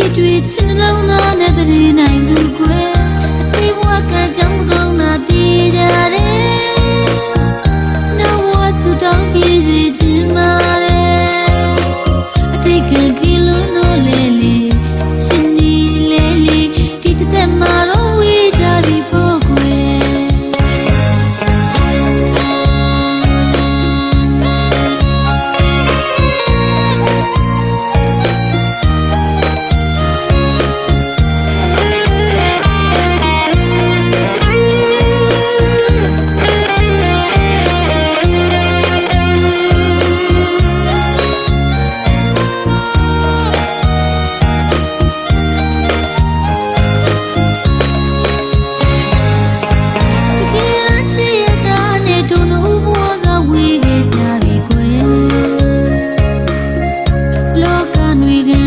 ဖြစ်တွေ့ချင်လုံးသာ we can.